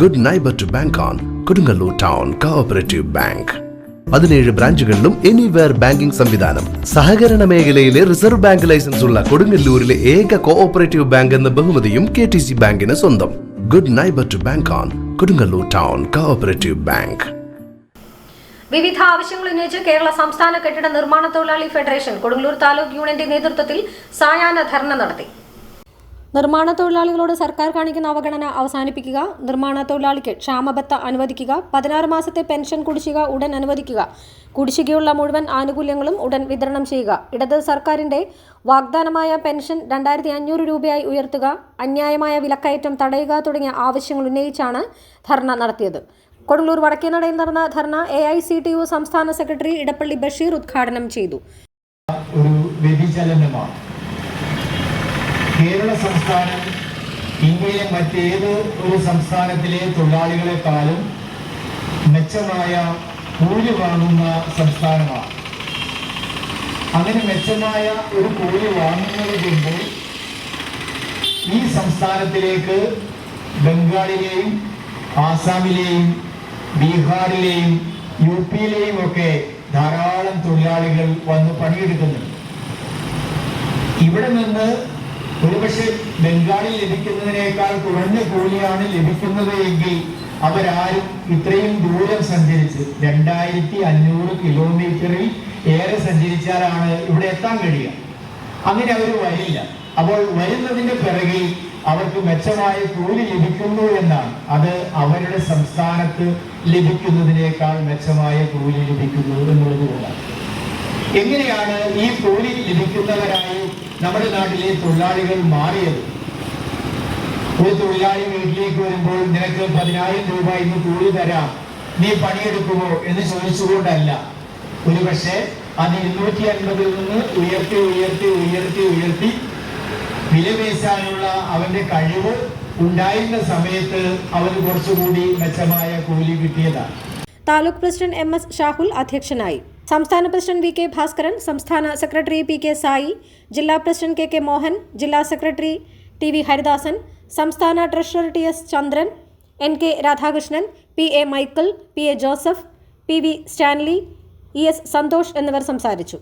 Good neighbour to bank on Kodungallur town cooperative bank പതിനേഴ് ബ്രാഞ്ചുകളിലും anywhere banking സംവിധാനം. സഹകരണ മേഖലയിലെ റിസർവ് ബാങ്ക് ലൈസൻസ് ഉള്ള കൊടുങ്ങല്ലൂരിലെ ഏക കോഓപ്പറേറ്റീവ് ബാങ്ക് എന്ന ബഹുമതിയും കെ ടി സി ബാങ്കിന് സ്വന്തം. Good neighbour to bank on Kodungallur town cooperative bank വിവിധ ആവശ്യങ്ങൾ ഉന്നയിച്ച് കേരള സംസ്ഥാന കെട്ടിട നിർമ്മാണ തൊഴിലാളി ഫെഡറേഷൻ കൊടുങ്ങല്ലൂർ താലൂക്ക് യൂണിയന്റെ നേതൃത്വത്തിൽ സായാഹ്ന ധർണ നടത്തി. നിർമ്മാണ തൊഴിലാളികളോട് സർക്കാർ കാണിക്കുന്ന അവഗണന അവസാനിപ്പിക്കുക. നിർമ്മാണ തൊഴിലാളിക്ക് ക്ഷാമബത്ത അനുവദിക്കുക. പതിനാറ് മാസത്തെ പെൻഷൻ കുടിശ്ശിക ഉടൻ അനുവദിക്കുക. കുടിശ്ശികയുള്ള മുഴുവൻ ആനുകൂല്യങ്ങളും ഉടൻ വിതരണം ചെയ്യുക. ഇടത് സർക്കാരിന്റെ വാഗ്ദാനമായ പെൻഷൻ രണ്ടായിരത്തി അഞ്ഞൂറ് രൂപയായി ഉയർത്തുക. അന്യായമായ വിലക്കയറ്റം തടയുക തുടങ്ങിയ ആവശ്യങ്ങൾ ഉന്നയിച്ചാണ് ധർണ നടത്തിയത്. കൊടുങ്ങല്ലൂർ വടക്കേനടയിൽ നടന്ന dharna A I C T U സംസ്ഥാന സെക്രട്ടറി ഇടപ്പള്ളി ബഷീർ ഉദ്ഘാടനം ചെയ്തു. ഒരു വ്യതിചലനമാണ്. കേരള സംസ്ഥാനം ഇന്ത്യയിലെ മറ്റേത് ഒരു സംസ്ഥാനത്തിലെ തൊഴിലാളികളെക്കാളും മെച്ചമായ കൂലി വാങ്ങുന്ന സംസ്ഥാനമാണ്. അങ്ങനെ മെച്ചമായ ഒരു കൂലി വാങ്ങുന്നത് കൊണ്ട് ഈ സംസ്ഥാനത്തിലേക്ക് ബംഗാളിലെയും ആസാമിലെയും ബീഹാറിലെയും യു പിയിലെയും ഒക്കെ ധാരാളം തൊഴിലാളികൾ വന്ന് പണിയെടുക്കുന്നുണ്ട്. ഇവിടെ നിന്ന് ഒരുപക്ഷെ ബംഗാളിൽ ലഭിക്കുന്നതിനേക്കാൾ കുറഞ്ഞ കൂലിയാണ് ലഭിക്കുന്നത് എങ്കിൽ അവരാരും ഇത്രയും ദൂരം സഞ്ചരിച്ച് രണ്ടായിരത്തി അഞ്ഞൂറ് കിലോമീറ്ററിൽ ഏറെ സഞ്ചരിച്ചാലാണ് ഇവിടെ എത്താൻ കഴിയുക. അങ്ങനെ അവർ വരില്ല. അപ്പോൾ വരുന്നതിന്റെ പിറകിൽ അവർക്ക് മെച്ചമായ കൂലി ലഭിക്കുന്നു എന്നാണ്. അത് അവരുടെ സംസ്ഥാനത്ത് ലഭിക്കുന്നതിനേക്കാൾ മെച്ചമായ കൂലി ലഭിക്കുന്നു എന്നുള്ളത് കൊണ്ടാണ്. എങ്ങനെയാണ് ഈ തൊഴിൽ ലഭിക്കുന്നവരായി നമ്മുടെ നാട്ടിലെ തൊഴിലാളികൾ മാറിയത്? ഒരു തൊഴിലാളി വീട്ടിലേക്ക് വരുമ്പോൾ നിനക്ക് പതിനായിരം രൂപ ഇന്ന് കൂലി തരാം. നീ പണിയെടുക്കുമോ എന്ന് ചോദിച്ചുകൊണ്ടല്ല. ഒരുപക്ഷെ അത് ഇരുന്നൂറ്റി അൻപതിൽ നിന്ന് ഉയർത്തി ഉയർത്തി ഉയർത്തി ഉയർത്തി വിലപേശാനുള്ള അവന്റെ കഴിവ് ഉണ്ടായിരുന്ന സമയത്ത് അവന് കുറച്ചുകൂടി മെച്ചമായ കൂലി കിട്ടിയതാണ്. Taluk president M S Shahul അധ്യക്ഷനായി. സംസ്ഥാന പ്രസിഡന്റ് വി കെ ഭാസ്കരൻ സംസ്ഥാന സെക്രട്ടറി പി കെ സായി ജില്ലാ പ്രസിഡന്റ് കെ കെ മോഹൻ ജില്ലാ സെക്രട്ടറി ടി വി ഹരിദാസൻ സംസ്ഥാന treasurer T S Chandran N K Radhakrishnan P A Michael P A Joseph P V Stanley E S Santhosh എന്നിവർ സംസാരിച്ചു.